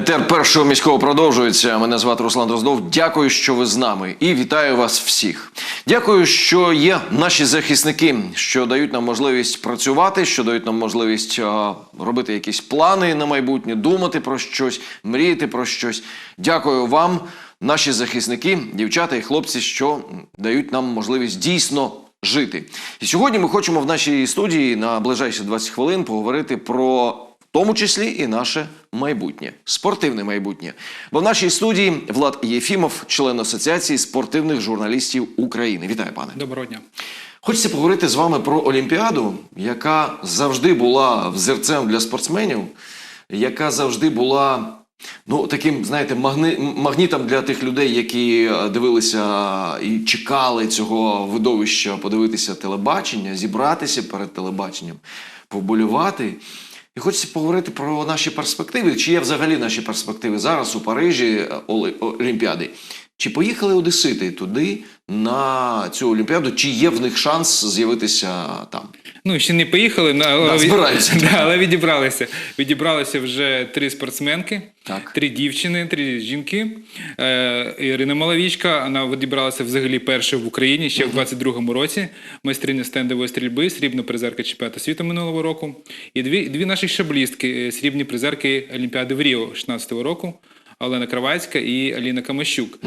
Етер першого міського продовжується. Мене звати Руслан Дроздов. Дякую, що ви з нами, і вітаю вас всіх. Дякую, що є наші захисники, що дають нам можливість працювати, що дають нам можливість а, робити якісь плани на майбутнє, думати про щось, мріяти про щось. Дякую вам, наші захисники, дівчата і хлопці, що дають нам можливість дійсно жити. І сьогодні ми хочемо в нашій студії на ближайші 20 хвилин поговорити про тому числі і наше майбутнє, спортивне майбутнє. Бо в нашій студії Влад Єфімов, член Асоціації спортивних журналістів України. Вітаю, пане. Доброго дня. Хочеться поговорити з вами про Олімпіаду, яка завжди була взірцем для спортсменів, яка завжди була. Ну, таким, знаєте, магни... магнітом для тих людей, які е, дивилися і чекали цього видовища, подивитися телебачення, зібратися перед телебаченням, поболювати. Хочеться поговорити про наші перспективи. Чи є взагалі наші перспективи зараз у Парижі е, Олімпіади? Чи поїхали одесити туди на цю Олімпіаду? Чи є в них шанс з'явитися там? Ну, ще не поїхали, від- збираються. да, але відібралися. Відібралися вже три спортсменки, Так. три дівчини, три жінки. Е, Ірина Маловічка, вона відібралася взагалі першою в Україні ще в 22-му році. Майстриня стендової стрільби, срібна призерка чемпіонату світу минулого року. І дві, дві наші шаблістки, е, срібні призерки Олімпіади в Ріо 16-го року. Олена Кравацька і Аліна Камащук.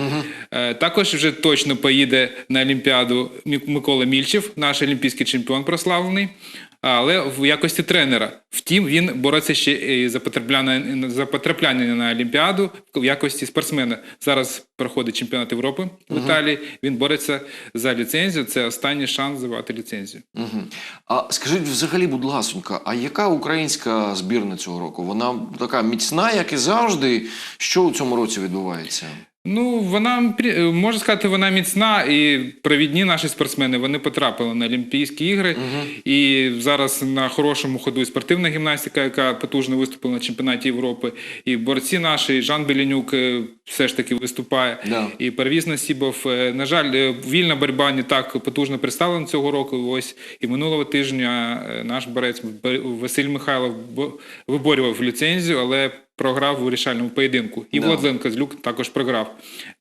Е, також вже точно поїде на Олімпіаду Микола Мільчев, наш олімпійський чемпіон прославлений, але в якості тренера. Втім, він бореться ще і за потрапляння, за потрапляння на Олімпіаду в якості спортсмена. Зараз проходить чемпіонат Європи в Італії. Він бореться за ліцензію. Це останній шанс завати ліцензію. Угу. А скажіть взагалі, будь ласонька, а яка українська збірна цього року? Вона така міцна, як і завжди. Що у цьому році відбувається? Ну, вона прі- можна сказати, вона міцна, і провідні наші спортсмени вони потрапили на Олімпійські ігри. І зараз на хорошому ходу і спортивна гімнастика, яка потужно виступила на чемпіонаті Європи. І борці наші, і Жан Беленюк е, все ж таки виступає. Да. І Парвіз Насібов. Е, На жаль, е, вільна боротьба не так потужно представлена цього року. Ось і минулого тижня е, наш борець Василь Михайлов бо- виборював ліцензію, але програв у рішальному поєдинку. І Да. Владлен Козлюк також програв.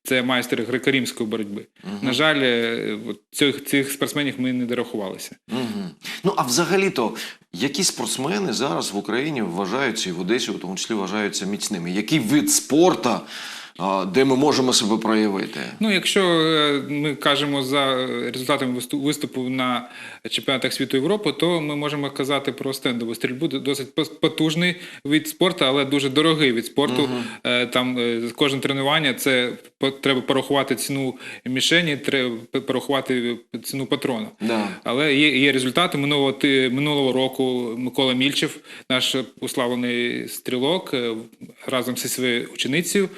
Це майстер греко-римської боротьби. На жаль, е, цих, цих спортсменів ми не дорахувалися. Угу. Ну а взагалі-то, які спортсмени зараз в Україні вважаються і в Одесі, в тому числі вважаються міцними? Який вид спорту, де ми можемо себе проявити? Ну, якщо е, ми кажемо за результатами висту- виступу на чемпіонатах світу Європи, то ми можемо казати про стендову стрільбу. Досить потужний від спорту, але дуже дорогий від спорту. Е, Там е, кожне тренування це треба порахувати ціну мішені, треба порахувати ціну патрона. Да. Але є, є результати минулого минулого року. Микола Мільчев, наш уславлений стрілок, разом зі своєю ученицею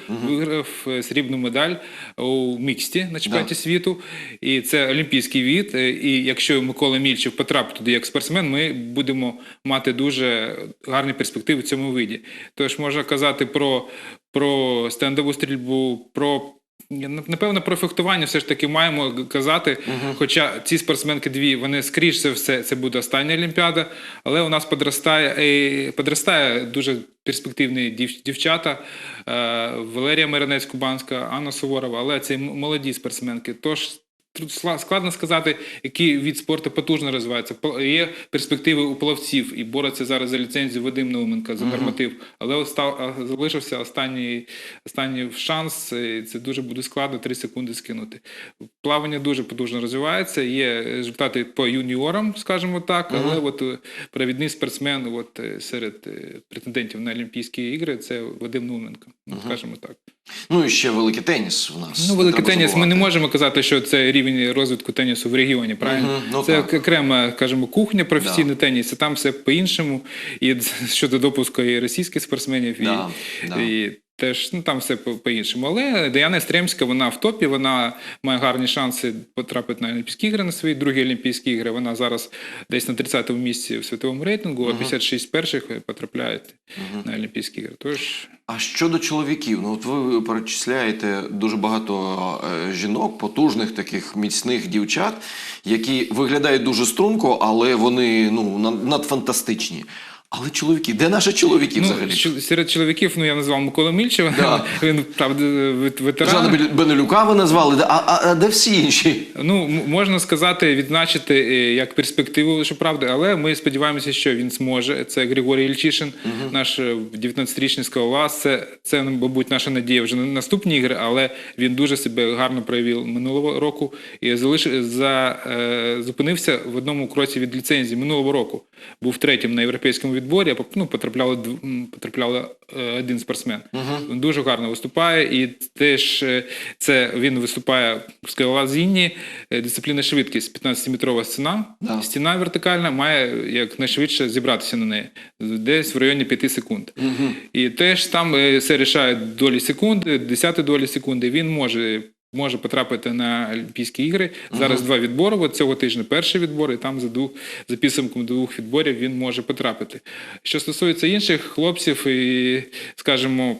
виграв е, срібну медаль у міксті на чемпіонаті світу. І це олімпійський від. Е, І якщо Микола Мільчев потрапить туди як спортсмен, ми будемо мати дуже гарні перспективи в цьому виді. Тож можна казати про, про стендову стрільбу, про Напевно, про фехтування все ж таки маємо казати. казати. Хоча ці спортсменки дві, вони скоріш за все, це буде остання Олімпіада, але у нас подростає, е, подростає дуже перспективні дів, дівчата е, Валерія Миронець-Кубанська, Анна Суворова, але це молоді спортсменки. Тож тут складно сказати, який від спорту потужно розвивається. Є перспективи у плавців і бореться зараз за ліцензію Вадим Науменко за норматив, але остав, залишився останній, останній шанс. і Це дуже буде складно 3 секунди скинути. Плавання дуже потужно розвивається. Є результати по юніорам, скажімо так, але от е, провідний спортсмен от, е, серед е, претендентів на Олімпійські ігри це Вадим Науменко, скажімо так. Ну і ще великий теніс в нас. Ну, великий теніс. теніс. Ми не можемо казати, що це рівень розвитку тенісу в регіоні. Правильно, угу, ну це так. окрема, кажемо, кухня професійний теніс. і Там все по-іншому. І щодо допуску і російських спортсменів, і, Да, да. і теж ну там все по- по-іншому. Але Діана Стремська, вона в топі. Вона має гарні шанси потрапити на Олімпійські ігри на свої другі Олімпійські ігри. Вона зараз десь на 30-му місці в світовому рейтингу, а 56 перших потрапляють на Олімпійські ігри. Тож А щодо чоловіків, ну от ви перечисляєте дуже багато е, жінок, потужних таких міцних дівчат, які виглядають дуже струнко, але вони ну надфантастичні. Але чоловіки, де наші чоловіки Ну, взагалі? серед чоловіків, ну я назвав Микола Мільчева, Да. він правда ветеран. Жана Бен- Бенелюка ви назвали, а, а, а де всі інші? Ну, можна сказати, відзначити е, як перспективу, що правда, але ми сподіваємося, що він зможе. Це Григорій Ільчишин, наш е, 19-річний скалолаз. Це, це, мабуть, наша надія вже на наступні ігри, але він дуже себе гарно проявив минулого року і залишив за е, зупинився в одному кроці від ліцензії минулого року. Був третім на європейському відборі, а ну, потрапляли, потрапляли е, один спортсмен. Він дуже гарно виступає, і теж е, це він виступає в скалолазінні, е, дисципліна швидкість, 15-метрова стіна. Да. Стіна вертикальна має якнайшвидше зібратися на неї, десь в районі 5 секунд. І теж там все рішає долі секунди, десяти долі секунди. Він може. Може потрапити на Олімпійські ігри. Зараз два відбори. От цього тижня перший відбор, і там за, двох, за підсумком двох відборів він може потрапити. Що стосується інших хлопців, і, скажімо,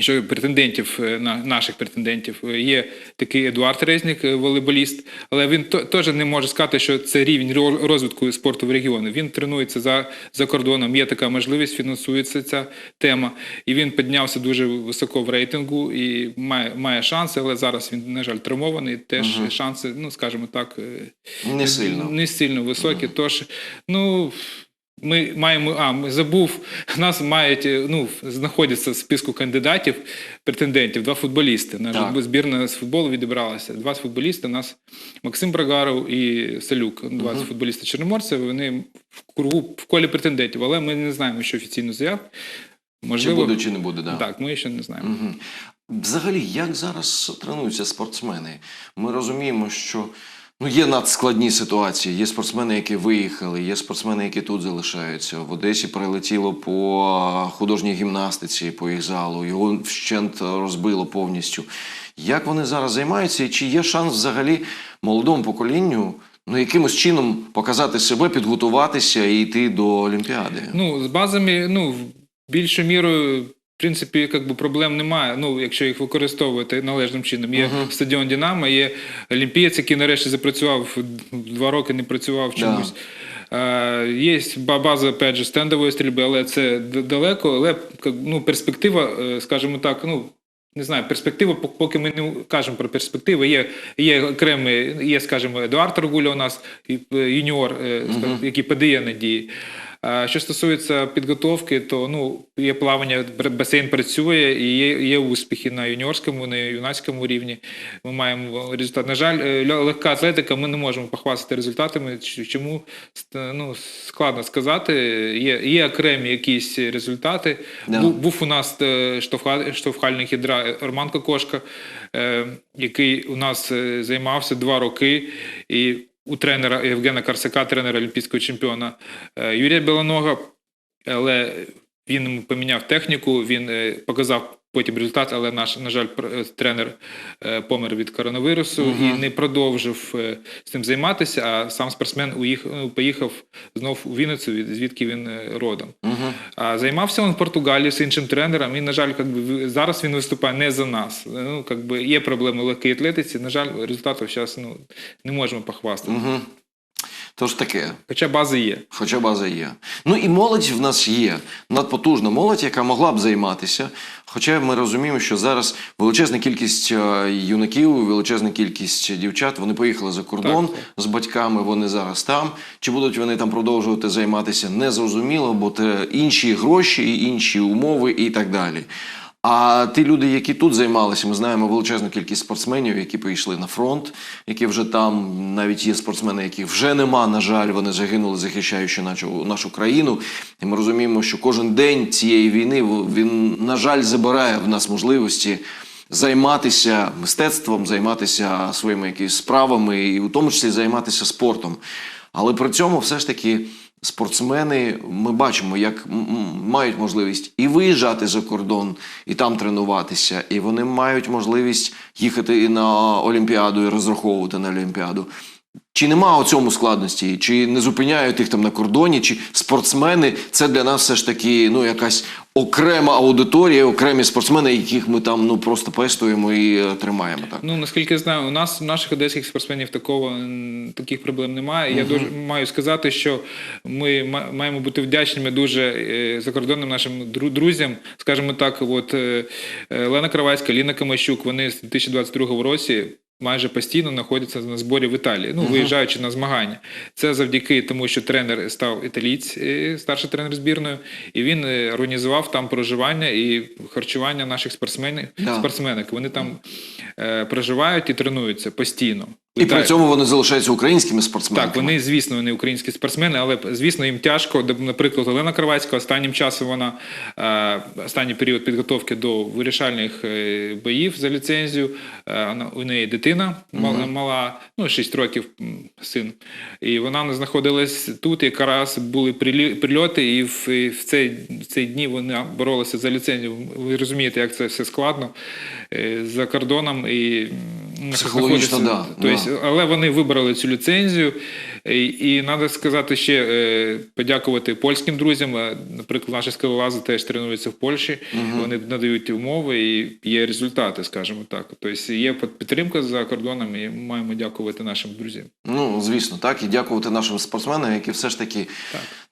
що претендентів е, наших претендентів е, є такий Едуард Резнік, е, волейболіст, але він теж не може сказати, що це рівень розвитку спорту в регіоні. Він тренується за, за кордоном. Є така можливість, фінансується ця тема, і він піднявся дуже високо в рейтингу і має, має шанси, але зараз він, на жаль, травмований. Теж шанси, ну скажімо так, Не сильно. не сильно високі. Тож, ну. Ми маємо, а ми забув, нас мають, е, ну, знаходяться в списку кандидатів, претендентів, два футболісти. Наша Так. збірна з футболу відібралася. Два футболісти. У нас Максим Брагаров і Салюк. Два футболісти Чорноморця. Вони в кругу в колі претендентів, але ми не знаємо, що офіційно заяв. Чи буде, чи не буде, да. так, ми ще не знаємо. Мгм. Взагалі, як зараз тренуються спортсмени? Ми розуміємо, що ну, є надскладні ситуації. Є спортсмени, які виїхали, є спортсмени, які тут залишаються. В Одесі прилетіло по художній гімнастиці, по їх залу, його вщент розбило повністю. Як вони зараз займаються, і чи є шанс взагалі молодому поколінню ну, якимось чином показати себе, підготуватися і йти до Олімпіади? Ну, з базами, ну, в більшу мірою, принципі, як би проблем немає. Ну, якщо їх використовувати належним чином. Є стадіон Динамо, є Олімпієць, який нарешті запрацював два роки, не працював чомусь. Е, Є база опять же, стендової стрільби, але це далеко. Але ну, перспектива, е, скажімо так, ну. Не знаю, перспектива, поки ми не кажемо про перспективи. Є, є окремий, є, скажімо, Едуард Торгуля у нас, е, юніор, е, скажімо, який подає надії. Що стосується підготовки, то ну є плавання, басейн працює і є, є успіхи на юніорському, на юнацькому рівні. Ми маємо результат. На жаль, е, легка атлетика, ми не можемо похвастати результатами. Чому ну, складно сказати? Є, є окремі якісь результати. Да. Був, був у нас е, штовха- штовхальник ядра е, Роман Кокошка, е, який у нас займався два роки. І у тренера Євгена Карсака, тренера олімпійського чемпіона е, Юрія Білонога, але він поміняв техніку, він е, показав потім результат, але наш, на жаль, е, тренер е, помер від коронавірусу і не продовжив з цим займатися, а сам спортсмен уїхав, ну, поїхав знов у Вінницю, звідки він родом. А займався він в Португалії з іншим тренером, і, на жаль, как би, зараз він виступає не за нас. Ну, как би, є проблеми в легкій атлетиці, на жаль, результатів зараз ну, не можемо похвастати. Угу. Тож таке. Хоча бази є. Хоча база є. Ну і молодь в нас є. Надпотужна молодь, яка могла б займатися. Хоча ми розуміємо, що зараз величезна кількість е, юнаків, величезна кількість дівчат, вони поїхали за кордон Так. з батьками, вони зараз там. Чи будуть вони там продовжувати займатися, не зрозуміло, бо це інші гроші, інші умови і так далі. А ті люди, які тут займалися, ми знаємо величезну кількість спортсменів, які поїхали на фронт, які вже там навіть є спортсмени, яких вже нема. На жаль, вони загинули, захищаючи нашу, нашу країну. І ми розуміємо, що кожен день цієї війни він, на жаль, забирає в нас можливості займатися мистецтвом, займатися своїми якісь справами, і у тому числі займатися спортом. Але при цьому все ж таки спортсмени ми бачимо, як мають можливість і виїжджати за кордон, і там тренуватися, і вони мають можливість їхати і на Олімпіаду і розраховувати на Олімпіаду. Чи нема у цьому складності, чи не зупиняють їх там на кордоні, чи спортсмени це для нас все ж таки ну якась окрема аудиторія, окремі спортсмени, яких ми там ну просто пестуємо і е, тримаємо так. Ну наскільки я знаю, у нас у наших одеських спортсменів такого таких проблем немає. Я дуже маю сказати, що ми маємо бути вдячними дуже е, закордонним нашим друзям. Скажімо так, от е, Лена Кравацька, Ліна Камащук, вони з 2022 році. Майже постійно знаходяться на зборі в Італії, ну виїжджаючи на змагання. Це завдяки тому, що тренер став італієць, е, старший тренер збірної, і він е, організував там проживання і харчування наших спортсменів. Да. Спортсменок. Вони там е, проживають і тренуються постійно. І при цьому вони залишаються українськими спортсменами. Так, вони, звісно, вони українські спортсмени, але звісно, їм тяжко. Наприклад, Олена Кравацька останнім часом вона е, останній період підготовки до вирішальних е, боїв за ліцензію. Е, у неї дитина мала, мала, ну 6 років син. І вона не знаходилась тут. Якраз були прильоти, і в, в цей в цей дні вони боролися за ліцензію. Ви розумієте, як це все складно за кордоном і Психологічно, да, Тобто, да. але вони вибрали цю ліцензію. І, і треба сказати ще е, подякувати польським друзям. Е, Наприклад, наші скалолази теж тренуються в Польщі. Вони надають умови і є результати, скажімо так. Тобто є підтримка за кордоном, і ми маємо дякувати нашим друзям. Ну, звісно, так. І дякувати нашим спортсменам, які все ж таки не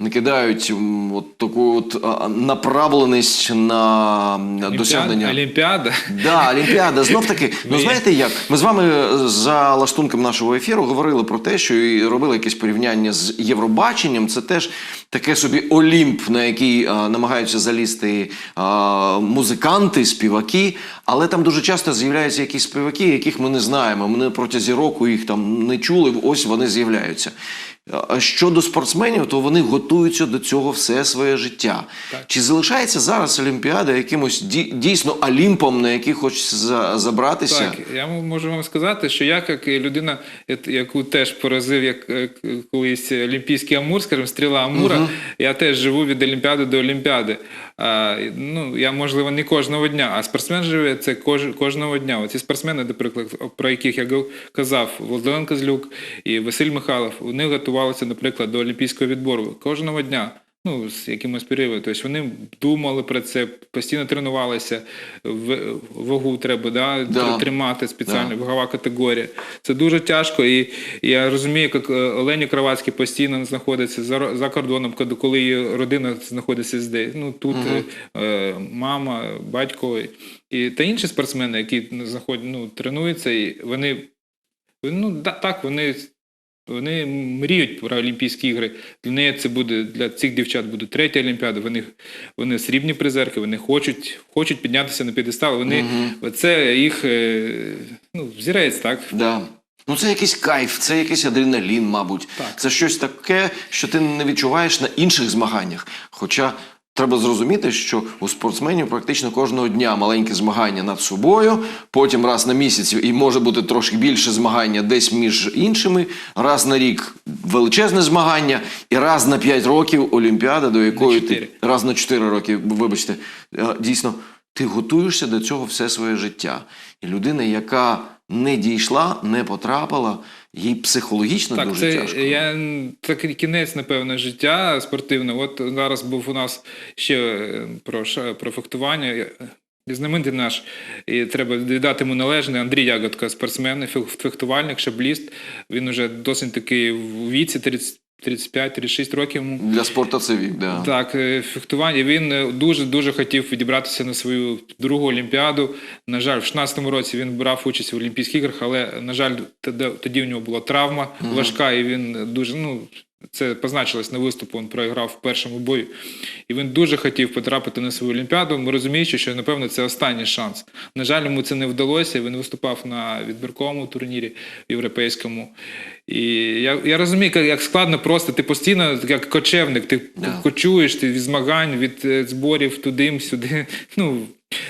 кидають от таку от направленість на на досягнення. Олімпіада. Да, Олімпіада. Знов таки, ну знаєте як? Ми з вами е, за лаштунком нашого ефіру говорили про те, що і робили якесь порівняння з Євробаченням. Це теж таке собі Олімп, на який а, намагаються залізти а, музиканти, співаки. Але там дуже часто з'являються якісь співаки, яких ми не знаємо. Ми протязі року їх там не чули. Ось вони з'являються. А щодо спортсменів, то вони готуються до цього все своє життя. Так. Чи залишається зараз Олімпіада якимось дійсно Олімпом, на який хочеться забратися? Так, я можу вам сказати, що я, як людина, яку теж поразив як е, колись Олімпійський Амур, скажімо, стріла Амура, я теж живу від Олімпіади до Олімпіади. А, ну, я, можливо, не кожного дня, а спортсмен живе це кож, кожного дня. Оці спортсмени, наприклад, про яких я казав, Володимир Козлюк і Василь Михайлов, вони готувалися, наприклад, до Олімпійського відбору кожного дня. Ну, з якимось періодом. Тобто вони думали про це, постійно тренувалися, в- вагу треба да, Да. тр- тримати спеціальна вагова категорія. Це дуже тяжко. І, я розумію, як е, Олені Кравацький постійно знаходиться за, за кордоном, коли- її родина знаходиться здесь. Ну, тут е, е, мама, батько і, та інші спортсмени, які знаходять, ну, тренуються, і вони ну, да, так, вони. Вони мріють про Олімпійські ігри. Для неї це буде для цих дівчат буде третя Олімпіада. Вони, вони срібні призерки, вони хочуть, хочуть піднятися на п'єдестал. Вони це їх е, ну, взірець, так? Да. Ну, це якийсь кайф, це якийсь адреналін, мабуть. Так. Це щось таке, що ти не відчуваєш на інших змаганнях. Хоча треба зрозуміти, що у спортсменів практично кожного дня маленьке змагання над собою, потім раз на місяць і може бути трошки більше змагання десь між іншими, раз на рік величезне змагання, і раз на 5 років Олімпіада, до якої ти раз на 4 роки, вибачте, е, дійсно, ти готуєшся до цього все своє життя. І людина, яка не дійшла, не потрапила, їй психологічно Так, дуже це тяжко. я такий кінець, напевно, життя спортивне. От зараз був у нас ще е, про, про фехтування. Я- Знаменитий наш, і треба віддати йому належне. Андрій Ягодка, спортсмен, фехтувальник, шабліст. Він уже досить такий в віці 30 35-36 років. Для спорту це вік, да. Так, е, фехтування. Він е, дуже дуже хотів відібратися на свою другу олімпіаду. На жаль, в 16-му році він брав участь в Олімпійських іграх, але на жаль, тоді, в нього була травма важка, і він дуже ну. Це позначилось на виступу, він програв в першому бою. І він дуже хотів потрапити на свою Олімпіаду. Ми розуміючи, що, напевно, це останній шанс. На жаль, йому це не вдалося. Він виступав на відбірковому турнірі європейському. І я, я розумію, як, як складно просто. Ти постійно, як кочевник, ти Да. кочуєш ти від змагань, від е, зборів туди, сюди. Ну,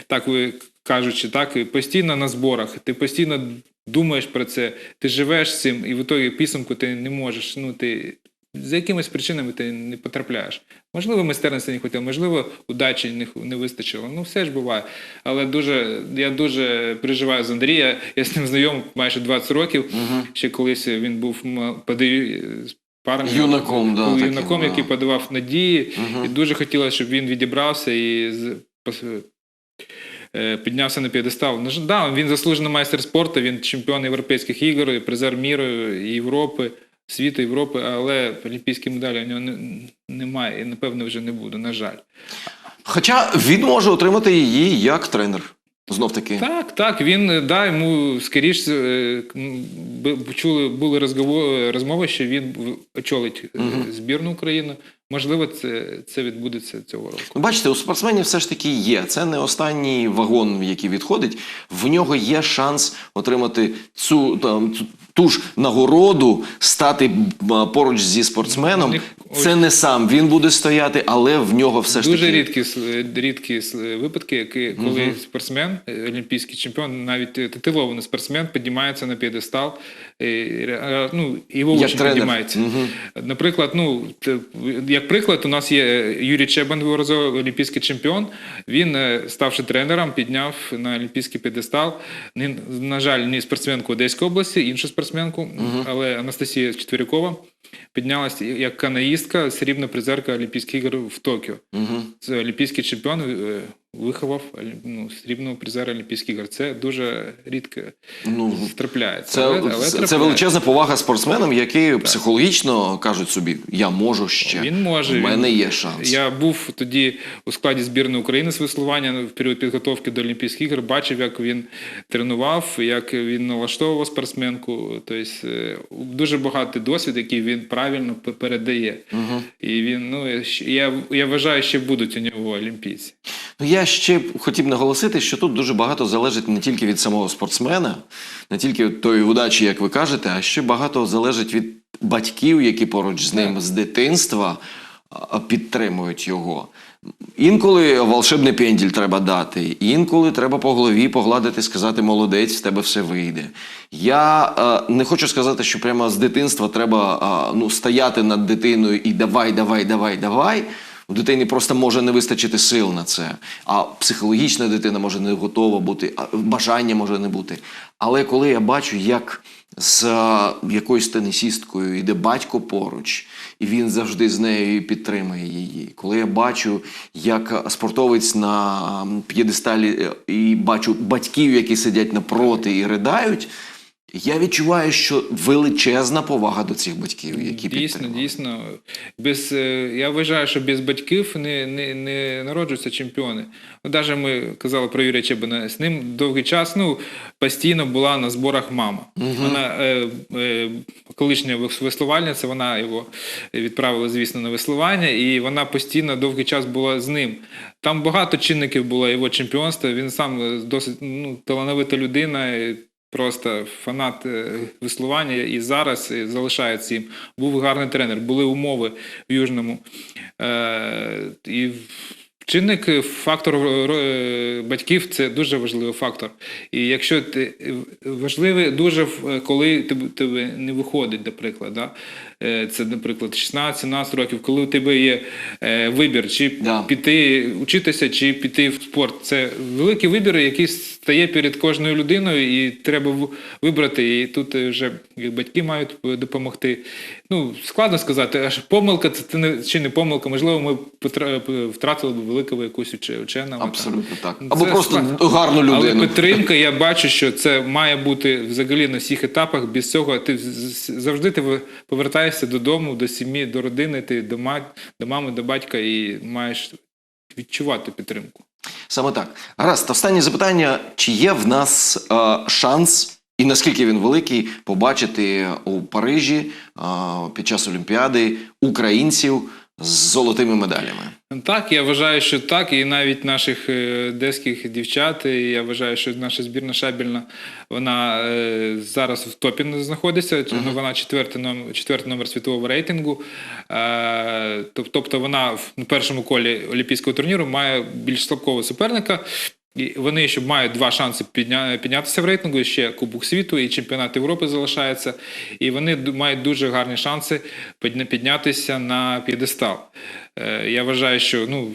так ви кажучи, так, і постійно на зборах. Ти постійно думаєш про це, ти живеш з цим, і в ітогі підсумку ти не можеш. Ну, ти за якимись причинами ти не потрапляєш. Можливо, майстерності не хотів, можливо, удачі не, не вистачило. Ну, все ж буває. Але дуже, я дуже переживаю за Андрія. Я з ним знайом майже 20 років. Ще колись він був подаю з парнем. Юнаком, да, був таким, юнаком, да. який подавав надії. І дуже хотілося, щоб він відібрався і з- е, піднявся на п'єдестал. Ну, Да, він заслужений майстер спорту, він чемпіон європейських ігор, призер міру і Європи, світу Європи, але олімпійські медалі у нього не- немає і, напевно, вже не буде, на жаль. Хоча він може отримати її як тренер. Знов таки. Так, так, він да, йому скоріш е, м, б- чули, були розмови, що він очолить е, збірну України. Можливо, це, це відбудеться цього року. Ну, Бачите, у спортсменів все ж таки є. Це не останній вагон, який відходить. В нього є шанс отримати цю там, ту ж нагороду, стати поруч зі спортсменом. Це не сам він буде стояти, але в нього все ж Дуже таки рідкі, рідкі випадки, які, коли спортсмен, е, олімпійський чемпіон, навіть титулований спортсмен піднімається на п'єдестал, ну, його тренер. піднімається. Наприклад, ну, як приклад, у нас є е, Юрій Чебан, дворазовий олімпійський чемпіон. Він, е, ставши тренером, підняв на олімпійський п'єдестал. На жаль, не спортсменку Одеської області, іншу спортсменку, але Анастасія Четвірякова піднялася як канаїстка, срібна призерка Олімпійських ігор в Токіо. Це олімпійський чемпіон е, виховав ну, срібного призера Олімпійських ігор. Це дуже рідко Ну, трапляється. це, але, але це, величезна повага спортсменам, які психологічно кажуть собі: я можу ще. Він може. У мене він- є шанс. Я був тоді у складі збірної України з веслування в період підготовки до Олімпійських ігор. Бачив, як він тренував, як він налаштовував спортсменку. Тобто е, дуже багатий досвід, який він правильно передає. І він, ну я, я вважаю, що будуть у нього олімпійці. Я ще хотів наголосити, що тут дуже багато залежить не тільки від самого спортсмена, не тільки від тої удачі, як ви кажете, а ще багато залежить від батьків, які поруч з ним з дитинства підтримують його. Інколи волшебний пенділь треба дати, інколи треба по голові погладити, сказати молодець, в тебе все вийде. Я е, не хочу сказати, що прямо з дитинства треба е, ну, стояти над дитиною і давай, давай, давай, давай. У дитині просто може не вистачити сил на це. А психологічна дитина може не готова бути, а бажання може не бути. Але коли я бачу, як з якоюсь тенісісткою йде батько поруч, і він завжди з нею підтримує її. Коли я бачу, як спортовець на п'єдесталі е, і бачу батьків, які сидять напроти і ридають. Я відчуваю, що величезна повага до цих батьків, які Дійсно, дійсно. Без, е, я вважаю, що без батьків не, не, не народжуються чемпіони. Ну, Навіть ми казали про Юрія Чебана, з ним довгий час ну, постійно була на зборах мама. Вона е, е, колишня веслувальниця, вона його відправила, звісно, на веслування, і вона постійно довгий час була з ним. Там багато чинників було його чемпіонства. Він сам е, досить ну, талановита людина. Просто фанат е, веслування і зараз залишається їм. Був гарний тренер, були умови в Южному. Е, і чинник, е, фактор батьків це дуже важливий фактор. І якщо ти важливий дуже, коли тебе не виходить, наприклад, да? Е, це, наприклад, 16-17 років, коли у тебе є е, вибір, чи Да. піти вчитися, чи піти в спорт. Це великий вибір, який стає перед кожною людиною, і треба вибрати. І тут е, вже батьки мають допомогти. Ну, складно сказати, аж помилка це не чи не помилка. Можливо, ми втратили б великого якусь уче- ученого. Абсолютно так. Це Або просто складно. гарну людину. Але підтримка, я бачу, що це має бути взагалі на всіх етапах. Без цього ти завжди ти ви- повертаєшся додому, до сім'ї, до родини, ти до, ма- до мами, до батька і маєш відчувати підтримку. Саме так. Гаразд, останнє запитання: чи є в нас е, шанс, і наскільки він великий, побачити у Парижі е, під час Олімпіади українців з золотими медалями? Так, я вважаю, що так, і навіть наших деських одеських дівчат. Я вважаю, що наша збірна шабельна вона е, зараз в топі знаходиться. Ну, Вона четвертий номер, четвертий номер світового рейтингу. Е, тобто вона в першому колі Олімпійського турніру має більш слабкого суперника. І вони ще мають два шанси підня... піднятися в рейтингу. Ще Кубок світу і чемпіонат Європи залишається. І вони мають дуже гарні шанси піднятися на п'єдестал. Е, Я вважаю, що ну.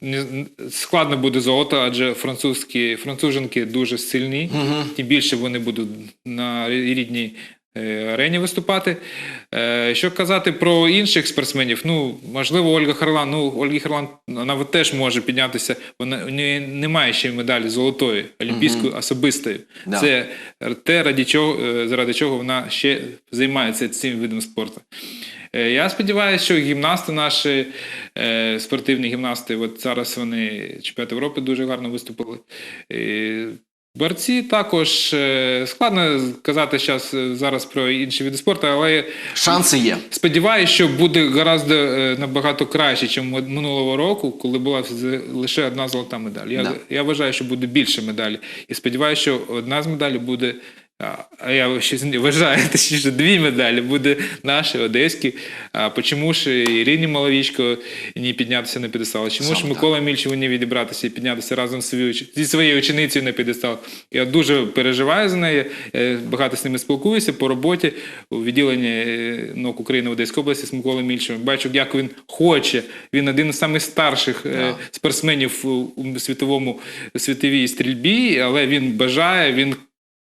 не- Складно буде золото, адже французькі француженки дуже сильні, тим більше вони будуть на рідній арені виступати. Е, Що казати про інших спортсменів? Ну, можливо, Ольга Харлан. Ну, Ольга Харлан вона теж може піднятися. Вона у неї немає ще медалі золотої, олімпійської особистої. Да. Це те, ради чого, е, заради чого вона ще займається цим видом спорту. Е, Я сподіваюся, що гімнасти наші, е, спортивні гімнасти, от зараз вони чемпіонат Європи дуже гарно виступили. Борці також е, складно казати щас, е, зараз про інші види спорту, але Шанси є. Сподіваюся, що буде гораздо е, набагато краще, ніж минулого року, коли була лише одна золота медаль. Я, Да. я вважаю, що буде більше медалей. І сподіваюся, що одна з медалей буде. А, я не вважаю, точніше, дві медалі буде наші, одеські. А чому ж Ірині Маловічко не піднятися на підестал? Чому Саме ж. Микола Мільчеву не відібратися і піднятися разом з своєю, зі своєю ученицею на підестал? Я дуже переживаю за неї, е, багато з ними спілкуюся по роботі у відділенні е, НОК України в Одеській області з Миколою Мільчевим. Бачу, як він хоче. Він один із найстарших е, спортсменів у світовому світовій стрільбі, але він бажає, він.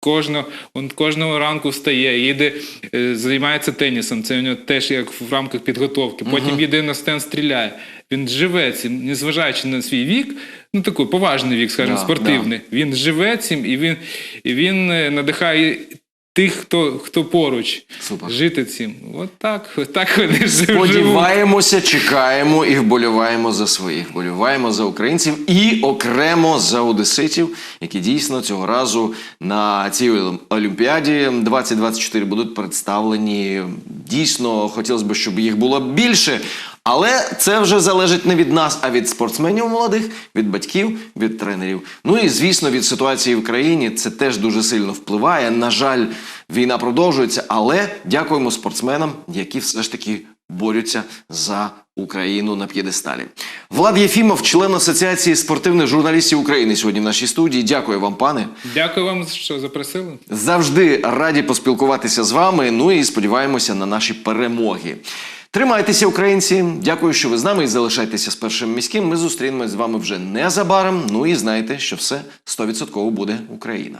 Кожного, він кожного ранку встає, їде, е, займається тенісом. Це у нього теж як в рамках підготовки. Потім їде на стенд, стріляє. Він живе цим, незважаючи на свій вік, ну такий поважний вік, скажімо, Да, спортивний. Він живе цим і він, і він е, надихає тих, хто, хто поруч Супер. жити цим. От так, от так вони живуть. Сподіваємося, чекаємо і вболіваємо за своїх. Вболіваємо за українців і окремо за одеситів, які дійсно цього разу на цій Олімпіаді 2024 будуть представлені. Дійсно, хотілося б, щоб їх було більше. Але це вже залежить не від нас, а від спортсменів молодих, від батьків, від тренерів. Ну і звісно, від ситуації в країні це теж дуже сильно впливає. На жаль, війна продовжується, але дякуємо спортсменам, які все ж таки борються за Україну на п'єдесталі. Влад Єфімов, член Асоціації спортивних журналістів України, сьогодні в нашій студії. Дякую вам, пане. Дякую вам, що запросили. Завжди раді поспілкуватися з вами. Ну і сподіваємося на наші перемоги. Тримайтеся, українці. Дякую, що ви з нами і залишайтеся з першим міським. Ми зустрінемось з вами вже незабаром. Ну і знайте, що все 100% буде Україна.